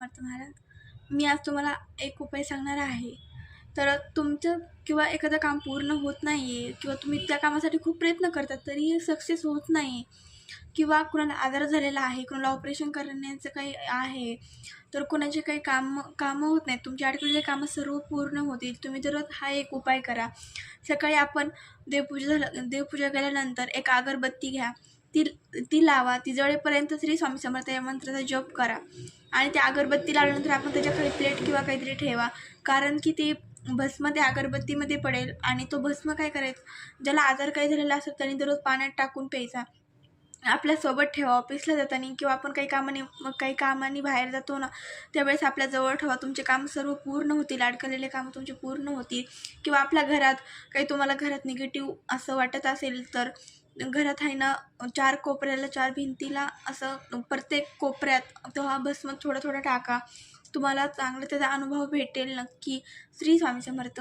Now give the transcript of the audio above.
पार्थ महाराज मी आज तुम्हाला एक उपाय सांगणार आहे. तर तुमचं किंवा एखादं काम पूर्ण होत नाही आहे किंवा तुम्ही त्या कामासाठी खूप प्रयत्न करतात तरीही सक्सेस होत नाही. किंवा कुणाला आजार झालेला आहे कुणाला ऑपरेशन करण्याचं काही आहे तर कुणाचे काही काम कामं होत नाहीत. तुमच्या अडकलेले कामं सर्व पूर्ण होतील तुम्ही जर हा एक उपाय करा. सकाळी आपण देवपूजा झालं देवपूजा केल्यानंतर एक अगरबत्ती घ्या. ती ती लावा ती जळेपर्यंत श्री स्वामी समर्थ या मंत्राचा जप करा. आणि त्या अगरबत्ती लावल्यानंतर आपण त्याच्याखाली प्लेट किंवा काहीतरी ठेवा. कारण की ते भस्म त्या अगरबत्तीमध्ये पडेल आणि तो भस्म काय करायचं ज्याला आजार काही झालेला असेल त्यांनी दररोज पाण्यात टाकून प्यायचा. आपल्यासोबत ठेवा ऑफिसला जाताना किंवा आपण काही कामाने मग काही कामाने बाहेर जातो ना त्यावेळेस आपल्या जवळ ठेवा. तुमचे काम सर्व पूर्ण होतील अडकलेले कामं तुमचे पूर्ण होतील. किंवा आपल्या घरात काही तुम्हाला घरात निगेटिव्ह असं वाटत असेल तर घरात आहे ना चार कोपऱ्याला चार भिंतीला असं प्रत्येक कोपऱ्यात तो हा भस्म थोडं थोडं टाका. तुम्हाला चांगला त्याचा अनुभव भेटेल नक्की. श्री स्वामी समर्थ.